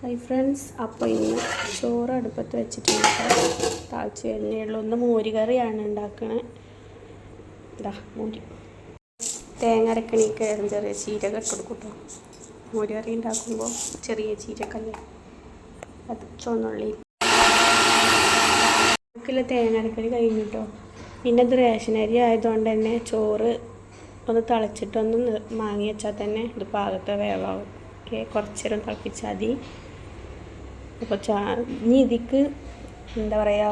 Hi friends അപ്പോൾ ഇന്ന് ചോറ് അടുപ്പത്ത് വെച്ചിട്ടുണ്ട്. താഴ്ച വരുന്നേയുള്ളൂ. ഒന്ന് മോരുകറിയാണ് ഉണ്ടാക്കണേ. ഇതാ മോര്. തേങ്ങ അരക്കണിക്ക് ചെറിയ ചീരക ഇട്ട് കൊടുക്കും മോരുകറി കറി ഉണ്ടാക്കുമ്പോൾ ചെറിയ ചീരക്കല്ലേ. അത് ചുവന്നുള്ളി. തേങ്ങ അരക്കണി കഴിഞ്ഞിട്ടോ പിന്നെ ഇത് റേഷൻ അരി ആയതുകൊണ്ട് തന്നെ ചോറ് ഒന്ന് തിളച്ചിട്ടൊന്ന് മാങ്ങി വെച്ചാൽ തന്നെ ഇത് പാകത്തെ വേവാവും. ഓക്കെ കുറച്ച് നേരം തിളപ്പിച്ചാൽ മതി. അപ്പോൾ ചാ ഇനി ഇതിക്ക് എന്താ പറയുക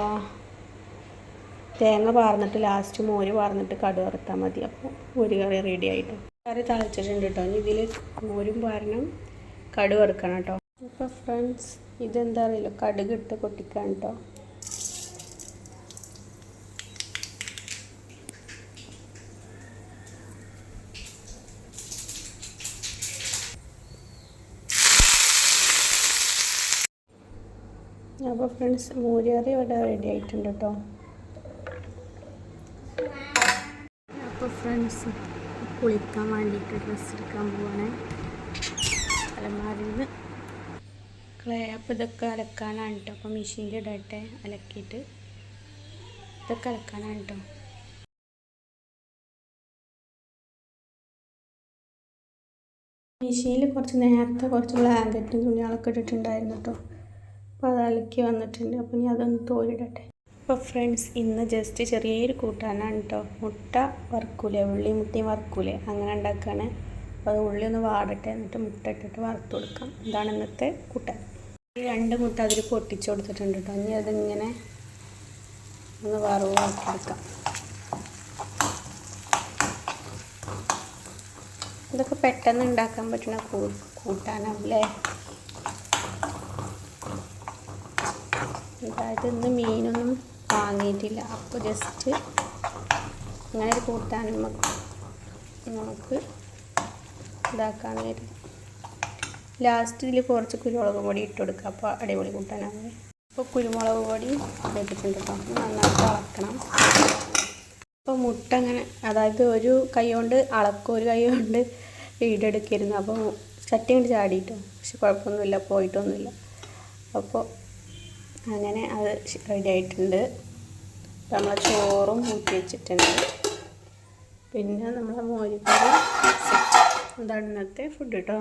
തേങ്ങ പാർന്നിട്ട് ലാസ്റ്റ് മോര് പാർന്നിട്ട് കടു വറുത്താൽ മതി. അപ്പോൾ ഒരു കറി റെഡി ആയിട്ട്. കറി തിളച്ചിട്ടുണ്ട് കേട്ടോ ഇനി ഇതിൽ മോരും പാരണം കടു വറുക്കണം കേട്ടോ അപ്പോൾ ഫ്രണ്ട്സ് ഇതെന്താ അറിയില്ല. കടുക് ഇട്ട് പൊട്ടിക്കാൻ കേട്ടോ അപ്പോൾ ഫ്രണ്ട്സ് മോര് കറി ഇവിടെ റെഡി ആയിട്ടുണ്ട് കേട്ടോ അപ്പോൾ ഫ്രണ്ട്സ് കുളിക്കാൻ വേണ്ടിയിട്ട് ഡ്രസ്സ് എടുക്കാൻ പോവാണ്. അലമാരിൽ നിന്ന് ക്ലേ അപ്പോൾ ഇതൊക്കെ അലക്കാനാണ് കേട്ടോ അപ്പോൾ മെഷീനിൽ ഇടട്ടെ അലക്കിയിട്ട്. ഇതൊക്കെ അലക്കാനാണ് കേട്ടോ മെഷീനിൽ കുറച്ച് നേരത്തെ കുറച്ച് ബ്ലാങ്കറ്റും തുണികളൊക്കെ ഇട്ടിട്ടുണ്ടായിരുന്നു കേട്ടോ അപ്പോൾ അത് അലക്കി വന്നിട്ടുണ്ട്. അപ്പോൾ ഇനി അതൊന്ന് തോരിടട്ടെ. അപ്പോൾ ഫ്രണ്ട്സ് ഇന്ന് ജസ്റ്റ് ചെറിയൊരു കൂട്ടാനാണ് കേട്ടോ മുട്ട വറുക്കൂലേ ഉള്ളി മുട്ടയും വറുക്കൂലേ. അങ്ങനെ ഉണ്ടാക്കുകയാണ് അപ്പോൾ അത് ഉള്ളി ഒന്ന് വാടട്ടെ എന്നിട്ട് മുട്ട ഇട്ടിട്ട് വറുത്ത് കൊടുക്കാം. ഇതാണ് ഇന്നത്തെ കൂട്ടാൻ. ഈ രണ്ട് മുട്ട അതിൽ പൊട്ടിച്ചു കൊടുത്തിട്ടുണ്ട് കേട്ടോ ഇനി അതിങ്ങനെ ഒന്ന് വറവ് എടുക്കാം. ഇതൊക്കെ പെട്ടെന്ന് ഉണ്ടാക്കാൻ പറ്റുന്ന കൂട്ടാനാവില്ലേ അതായത് ഇന്ന് മീനൊന്നും വാങ്ങിയിട്ടില്ല. അപ്പോൾ ജസ്റ്റ് അങ്ങനെ ഒരു കൂട്ടാൻ നമുക്ക് ഇതാക്കാൻ വരും. ലാസ്റ്റ് കുറച്ച് കുരുമുളക് പൊടി ഇട്ട് കൊടുക്കുക അപ്പോൾ അടിപൊളി കൂട്ടാനാണ്. അപ്പോൾ കുരുമുളക് പൊടി ഇട്ടിട്ടുണ്ട് കേട്ടോ നന്നായിട്ട് അളക്കണം അപ്പോൾ മുട്ട അങ്ങനെ അതായത് ഒരു കൈ കൊണ്ട് അളക്കും. ഒരു കൈ കൊണ്ട് വീടെടുക്കരുന്നു അപ്പോൾ ചട്ടി കൊണ്ട് ചാടിയിട്ടു പക്ഷെ കുഴപ്പമൊന്നുമില്ല. പോയിട്ടൊന്നുമില്ല. അപ്പോൾ അങ്ങനെ അത് റെഡി ആയിട്ടുണ്ട്. നമ്മൾ ചോറും ഊറ്റി വെച്ചിട്ടുണ്ട്. പിന്നെ നമ്മളെ മോരിക്കറി അതാണ് ഇന്നത്തെ ഫുഡ് കേട്ടോ